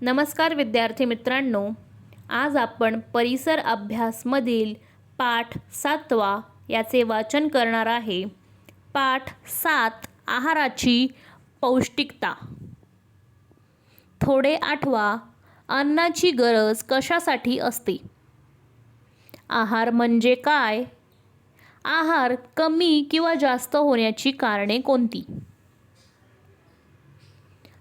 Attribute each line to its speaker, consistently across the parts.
Speaker 1: नमस्कार विद्यार्थी मित्रांनो आज आपण परिसर अभ्यासमधील पाठ सातवा याचे वाचन करणार आहे. पाठ सात आहाराची पौष्टिकता. थोडे आठवा अन्नाची गरज कशासाठी असते? आहार म्हणजे काय? आहार कमी किंवा जास्त होण्याची कारणे कोणती?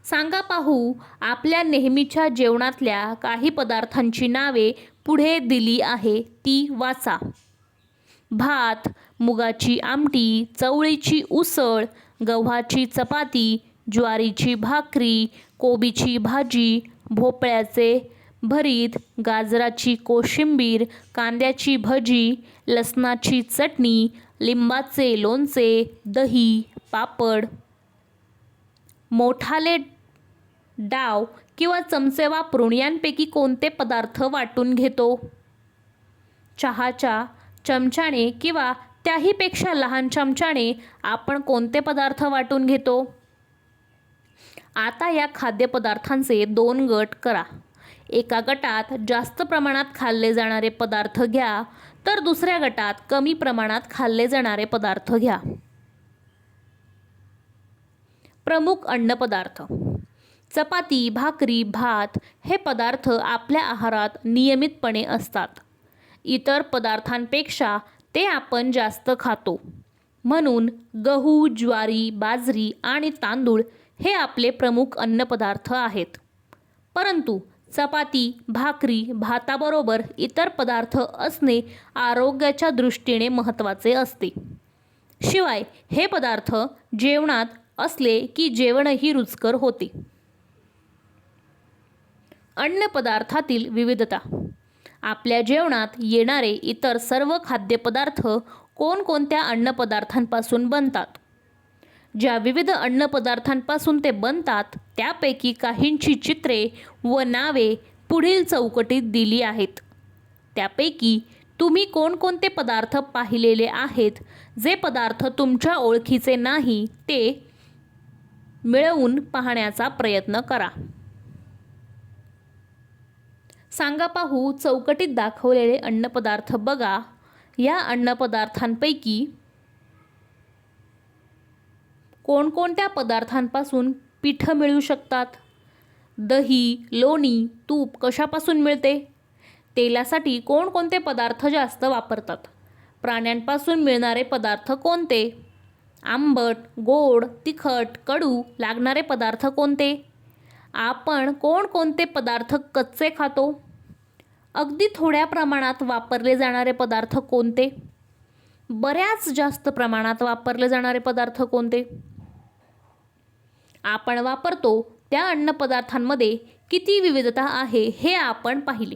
Speaker 1: सांगा पाहू आपल्या नेहमीच्या जेवणातल्या काही पदार्थांची नावे पुढे दिली आहे ती वाचा. भात मुगाची आमटी चवळीची उसळ गव्हाची चपाती ज्वारीची भाकरी कोबीची भाजी भोपळ्याचे भरीत गाजराची कोशिंबीर कांद्याची भजी लसणाची चटणी लिंबाचे लोणचे दही पापड. मोठाले डाव किंवा चमचे वापरून यांपैकी कोणते पदार्थ वाटून घेतो? चहाच्या चमच्याने किंवा त्याहीपेक्षा लहान चमच्याने आपण कोणते पदार्थ वाटून घेतो? आता या खाद्यपदार्थांचे दोन गट करा. एका गटात जास्त प्रमाणात खाल्ले जाणारे पदार्थ घ्या तर दुसऱ्या गटात कमी प्रमाणात खाल्ले जाणारे पदार्थ घ्या. प्रमुख अन्नपदार्थ चपाती भाकरी भात हे पदार्थ आपल्या आहारात नियमितपणे असतात. इतर पदार्थांपेक्षा ते आपण जास्त खातो. म्हणून गहू ज्वारी बाजरी आणि तांदूळ हे आपले प्रमुख अन्नपदार्थ आहेत. परंतु चपाती भाकरी भाताबरोबर इतर पदार्थ असणे आरोग्याच्या दृष्टीने महत्त्वाचे असते. शिवाय हे पदार्थ जेवणात असले की जेवणही रुचकर होते. अन्नपदार्थातील विविधता. आपल्या जेवणात येणारे इतर सर्व खाद्यपदार्थ कोणकोणत्या अन्नपदार्थांपासून बनतात? ज्या विविध अन्नपदार्थांपासून ते बनतात त्यापैकी काहींची चित्रे व नावे पुढील चौकटीत दिली आहेत. त्यापैकी तुम्ही कोणकोणते पदार्थ पाहिलेले आहेत जे पदार्थ तुमच्या ओळखीचे नाही ते मिळवून पाहण्याचा प्रयत्न करा. सांगा पाहू चौकटीत दाखवलेले अन्नपदार्थ बघा. या अन्नपदार्थांपैकी कोणकोणत्या पदार्थांपासून पिठं मिळू शकतात? दही लोणी तूप कशापासून मिळते? तेलासाठी कोणकोणते पदार्थ जास्त वापरतात? प्राण्यांपासून मिळणारे पदार्थ कोणते? आंबट गोड तिखट कडू लागणारे पदार्थ कोणते? आपण कोणकोणते पदार्थ कच्चे खातो? अगदी थोड्या प्रमाणात वापरले जाणारे पदार्थ कोणते? बऱ्याच जास्त प्रमाणात वापरले जाणारे पदार्थ कोणते? आपण वापरतो त्या अन्नपदार्थांमध्ये किती विविधता आहे हे आपण पाहिले.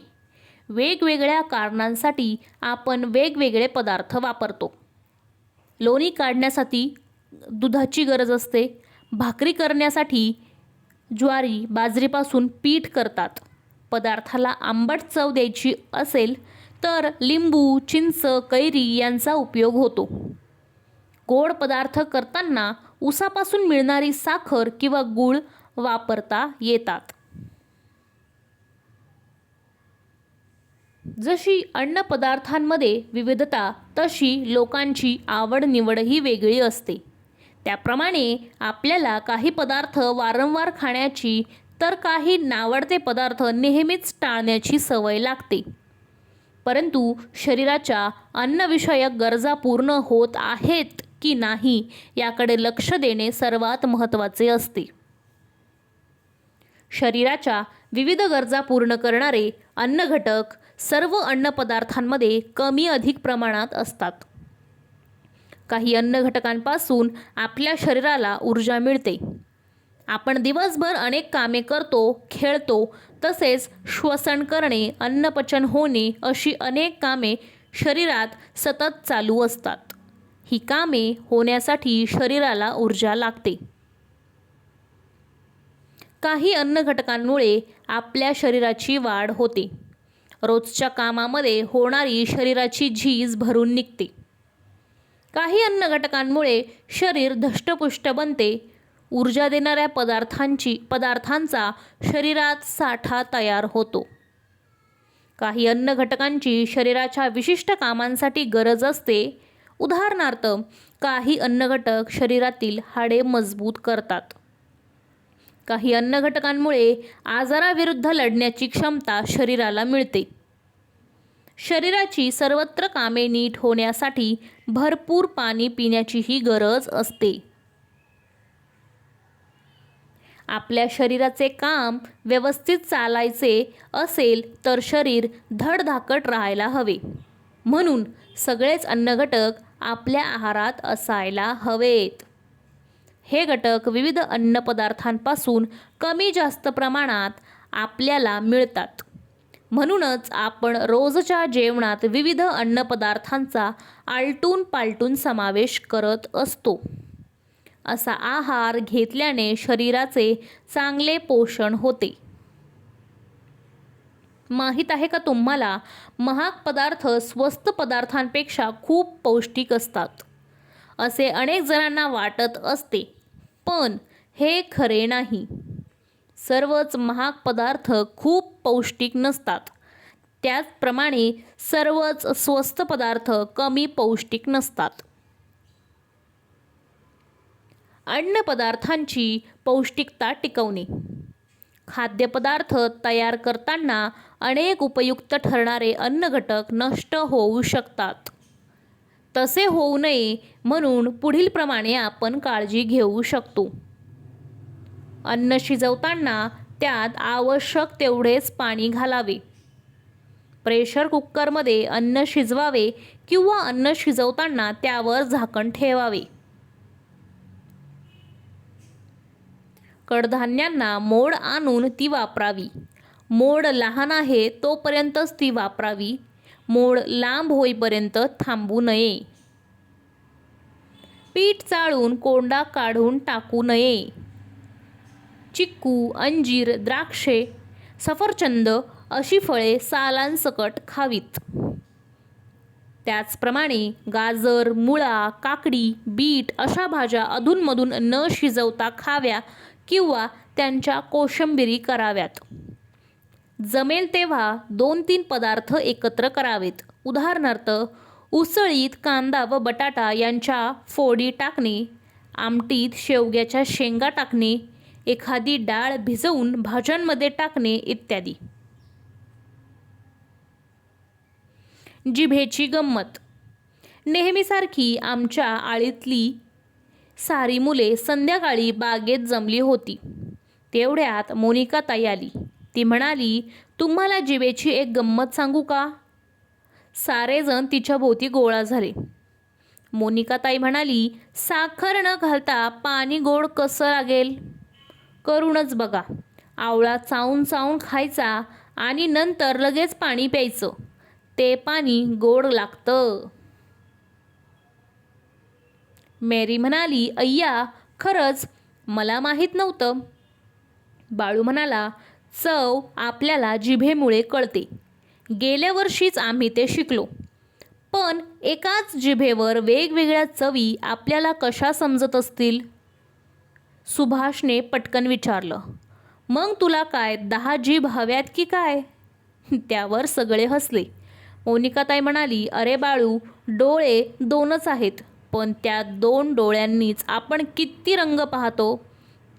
Speaker 1: वेगवेगळ्या कारणांसाठी आपण वेगवेगळे पदार्थ वापरतो. लोणी काढण्यासाठी दुधाची गरज असते भाकरी करण्यासाठी ज्वारी बाजरीपासून पीठ करतात. पदार्थाला आंबट चव द्यायची असेल तर लिंबू चिंच कैरी यांचा उपयोग होतो. गोड पदार्थ करताना उसापासून मिळणारी साखर किंवा गूळ वापरता येतात. जशी अन्नपदार्थांमध्ये विविधता तशी लोकांची आवड निवडही वेगळी असते. त्याप्रमाणे आपल्याला काही पदार्थ वारंवार खाण्याची तर काही नावडते पदार्थ नेहमीच टाळण्याची सवय लागते. परंतु शरीराच्या अन्नविषयक गरजा पूर्ण होत आहेत की नाही याकडे लक्ष देणे सर्वात महत्त्वाचे असते. शरीराच्या विविध गरजा पूर्ण करणारे अन्नघटक सर्व अन्नपदार्थांमध्ये कमी अधिक प्रमाणात असतात. काही अन्न घटकांपासून आपल्या शरीराला ऊर्जा मिळते. आपण दिवसभर अनेक कामे करतो खेळतो तसेच श्वसन करणे अन्नपचन होणे अशी अनेक कामे शरीरात सतत चालू असतात. ही कामे होण्यासाठी शरीराला ऊर्जा लागते. काही अन्न घटकांमुळे आपल्या शरीराची वाढ होते. रोजच्या कामामध्ये होणारी शरीराची झीज भरून निघते. काही अन्न घटकांमुळे शरीर धष्टपुष्ट बनते. ऊर्जा देणाऱ्या पदार्थांची पदार्थांचा शरीरात साठा तयार होतो. काही अन्न घटकांची शरीराच्या विशिष्ट कामांसाठी गरज असते. उदाहरणार्थ काही अन्न घटक शरीरातील हाडे मजबूत करतात. काही अन्न घटकांमुळे आजाराविरुद्ध लढण्याची क्षमता शरीराला मिळते. शरीराची सर्वत्र कामे नीट होण्यासाठी भरपूर पाणी पिण्याचीही गरज असते. आपल्या शरीराचे काम व्यवस्थित चालायचे असेल तर शरीर धडधाकट राहायला हवे. म्हणून सगळेच अन्नघटक आपल्या आहारात असायला हवेत. हे घटक विविध अन्नपदार्थांपासून कमी जास्त प्रमाणात आपल्याला मिळतात. म्हणूनच आपण रोजच्या जेवणात विविध अन्नपदार्थांचा आलटून पालटून समावेश करत असतो. असा आहार घेतल्याने शरीराचे चांगले पोषण होते. माहीत आहे का तुम्हाला? महाग पदार्थ स्वस्त पदार्थांपेक्षा खूप पौष्टिक असतात. असे अनेक जणांना वाटत असते. पण हे खरे नाही. सर्वच महाग पदार्थ खूप पौष्टिक नसतात. त्याचप्रमाणे सर्वच स्वस्त पदार्थ कमी पौष्टिक नसतात. अन्नपदार्थांची पौष्टिकता टिकवणे. खाद्यपदार्थ तयार करताना अनेक उपयुक्त ठरणारे अन्न घटक नष्ट होऊ शकतात. तसे होऊ नये म्हणून पुढीलप्रमाणे आपण काळजी घेऊ शकतो. अन्न शिजवताना त्यात आवश्यक तेवढेच पाणी घालावे. प्रेशर कुकरमध्ये अन्न शिजवावे किंवा अन्न शिजवताना त्यावर झाकण ठेवावे. कडधान्यांना मोड आणून ती वापरावी. मोड लहान आहे तोपर्यंतच ती वापरावी. मोड लांब होईपर्यंत थांबू नये. पीठ चाळून कोंडा काढून टाकू नये. चिक्कू अंजीर द्राक्षे सफरचंद अशी फळे सालांसकट खावीत. त्याचप्रमाणे गाजर मुळा काकडी बीट अशा भाज्या अधूनमधून न शिजवता खाव्या किंवा त्यांच्या कोशंबिरी कराव्यात. जमेल तेव्हा दोन तीन पदार्थ एकत्र करावेत. उदाहरणार्थ उसळीत कांदा व बटाटा यांच्या फोडी टाकणे आमटीत शेवग्याच्या शेंगा टाकणे एखादी डाळ भिजवून भाज्यांमध्ये टाकणे इत्यादी. जिभेची गंमत. नेहमीसारखी आमच्या आळीतली सारी मुले संध्याकाळी बागेत जमली होती. तेवढ्यात मोनिका ताई आली. ती म्हणाली तुम्हाला जिभेची एक गंमत सांगू का? सारेजण तिच्या भोवती गोळा झाले. मोनिका ताई म्हणाली साखर न घालता पाणी गोड कसं लागेल? करूनच बघा. आवळा चावून चावून खायचा आणि नंतर लगेच पाणी प्यायचं. ते पाणी गोड लागतं. मेरी म्हणाली अय्या खरंच मला माहीत नव्हतं. बाळू म्हणाला चव आपल्याला जिभेमुळे कळते. गेल्या वर्षीच आम्ही ते शिकलो. पण एकाच जिभेवर वेगवेगळ्या चवी आपल्याला कशा समजत असतील? सुभाषने पटकन विचारलं मग तुला काय दहा जीभ हव्यात की काय? त्यावर सगळे हसले. मोनिकाताई म्हणाली अरे बाळू डोळे दोनच आहेत पण त्या दोन डोळ्यांनीच आपण किती रंग पाहतो.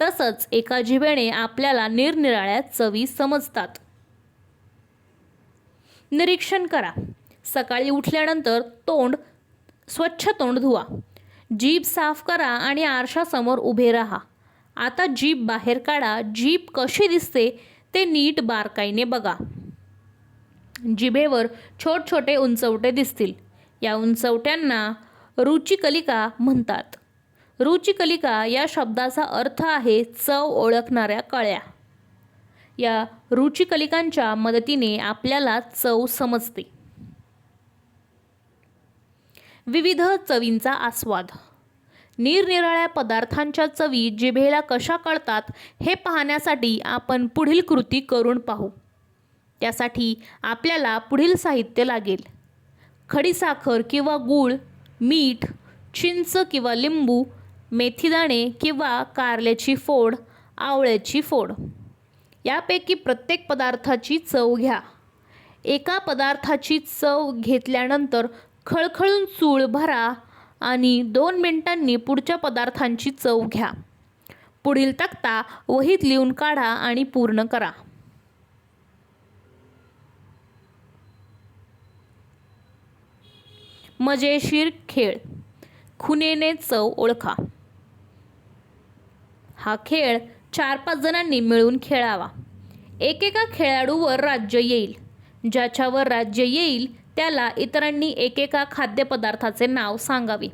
Speaker 1: तसंच एका जिभेने आपल्याला निरनिराळ्या चवी समजतात. निरीक्षण करा. सकाळी उठल्यानंतर तोंड स्वच्छ तोंड धुवा. जीभ साफ करा आणि आरशासमोर उभे राहा. आता जीभ बाहेर काढा. जीभ कशी दिसते ते नीट बारकाईने बघा. जिभेवर छोट छोटे उंचवटे दिसतील. या उंचवट्यांना रुचिकलिका म्हणतात. रुचिकलिका या शब्दाचा अर्थ आहे चव ओळखणाऱ्या कळ्या. या रुचिकलिकांच्या मदतीने आपल्याला चव समजते. विविध चवींचा आस्वाद. निरनिराळ्या पदार्थांच्या चवी जिभेला कशा कळतात हे पाहण्यासाठी आपण पुढील कृती करून पाहू. त्यासाठी आपल्याला पुढील साहित्य लागेल. खडीसाखर किंवा गूळ मीठ चिंच किंवा लिंबू मेथीदाणे किंवा कारल्याची फोड आवळ्याची फोड. यापैकी प्रत्येक पदार्थाची चव घ्या. एका पदार्थाची चव घेतल्यानंतर खळखळून चूळ भरा. आणि दोन मिनिटांनी पुढच्या पदार्थांची चव घ्या. पुढील तक्ता वहीत लिहून काढा आणि पूर्ण करा. मजेशीर खेळ. खुनेने चव ओळखा. हा खेळ चार पाच जणांनी मिळून खेळावा. एकेका खेळाडूवर राज्य येईल. ज्याच्यावर राज्य येईल त्याला इतरांनी एकेका खाद्यपदार्थाचे नाव सांगावे.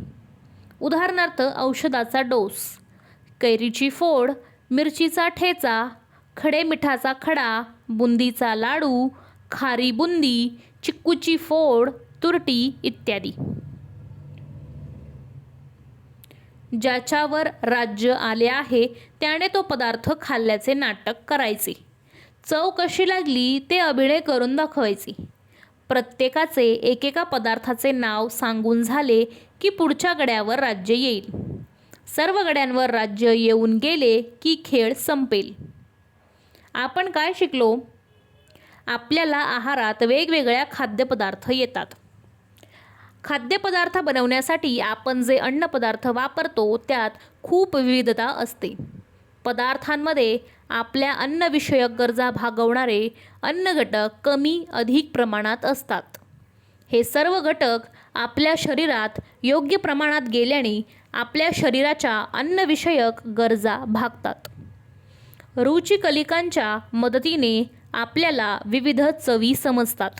Speaker 1: उदाहरणार्थ औषधाचा डोस कैरीची फोड मिरचीचा ठेचा खडे मिठाचा खडा बुंदीचा लाडू खारी बुंदी चिक्कूची फोड तुरटी इत्यादी. ज्याच्यावर राज्य आले आहे त्याने तो पदार्थ खाल्ल्याचे नाटक करायचे. चव कशी लागली ते अभिनय करून दाखवायचे. प्रत्येकाचे एकेका पदार्थाचे नाव सांगून झाले की पुढच्या गड्यावर राज्य येईल. सर्व गड्यांवर राज्य येऊन गेले की खेळ संपेल. आपण काय शिकलो? आपल्याला आहारात वेगवेगळ्या खाद्यपदार्थ येतात. खाद्यपदार्थ बनवण्यासाठी आपण जे अन्नपदार्थ वापरतो त्यात खूप विविधता असते. पदार्थांमध्ये आपल्या अन्नविषयक गरजा भागवणारे अन्न घटक कमी अधिक प्रमाणात असतात. हे सर्व घटक आपल्या शरीरात योग्य प्रमाणात गेल्याने आपल्या शरीराच्या अन्नविषयक गरजा भागतात. रुचिकलिकांच्या मदतीने आपल्याला विविध चवी समजतात.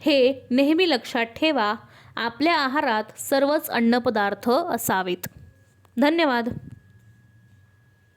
Speaker 1: हे नेहमी लक्षात ठेवा आपल्या आहारात सर्वच अन्नपदार्थ असावेत. धन्यवाद.